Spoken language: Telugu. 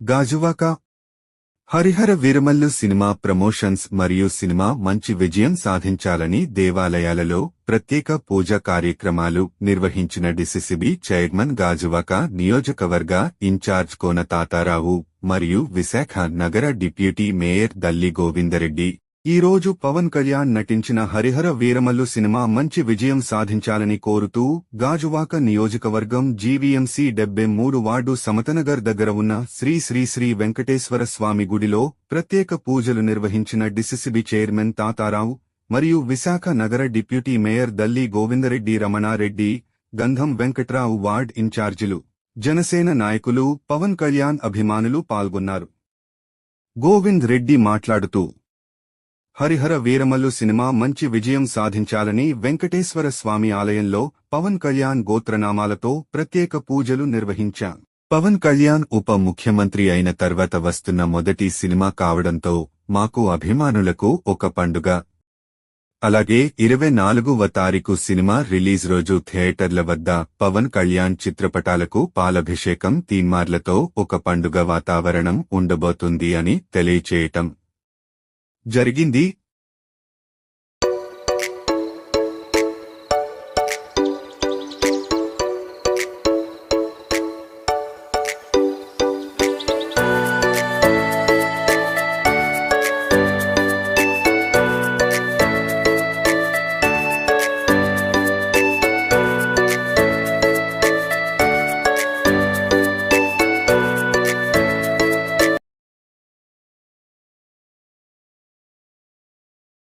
గాజువాక. హరిహర వీరమల్లు సినిమా ప్రమోషన్స్ మరియు సినిమా మంచి విజయం సాధించాలని దేవాలయాలలో ప్రత్యేక పూజా కార్యక్రమాలు నిర్వహించిన డిసిసిబి చైర్మన్ గాజువాక నియోజకవర్గ ఇన్ఛార్జ్ కోన తాతారావు మరియు విశాఖ నగర డిప్యూటీ మేయర్ దల్లి గోవిందరెడ్డి ఈ రోజు పవన్ కళ్యాణ్ నటించిన హరిహర వీరమల్లు సినిమా మంచి విజయం సాధించాలని కోరుతూ గాజువాక నియోజకవర్గం జీవీఎంసీ డెబ్బై మూడు వార్డు సమతనగర్ దగ్గర ఉన్న శ్రీ శ్రీ శ్రీ వెంకటేశ్వర స్వామి గుడిలో ప్రత్యేక పూజలు నిర్వహించిన డిసిసిబి చైర్మన్ తాతారావు మరియు విశాఖ నగర deputy mayor Dalli Govindareddy Ramanareddy Gandham Venkatrao ward ఇన్ఛార్జీలు జనసేన నాయకులు పవన్ కళ్యాణ్ అభిమానులు పాల్గొన్నారు. గోవింద్ రెడ్డి మాట్లాడుతూ హరిహర వీరమల్లు సినిమా మంచి విజయం సాధించాలని వెంకటేశ్వర స్వామి ఆలయంలో పవన్ కళ్యాణ్ గోత్రనామాలతో ప్రత్యేక పూజలు నిర్వహించాం. పవన్ కళ్యాణ్ ఉప ముఖ్యమంత్రి అయిన తర్వాత వస్తున్న మొదటి సినిమా కావడంతో మాకు అభిమానులకు ఒక పండుగ. అలాగే ఇరవై నాలుగవ తారీఖు సినిమా రిలీజ్ రోజు థియేటర్ల వద్ద పవన్ కళ్యాణ్ చిత్రపటాలకు పాలభిషేకం తీన్మార్లతో ఒక పండుగ వాతావరణం ఉండబోతుంది అని తెలియచేయటం. జరిగింది.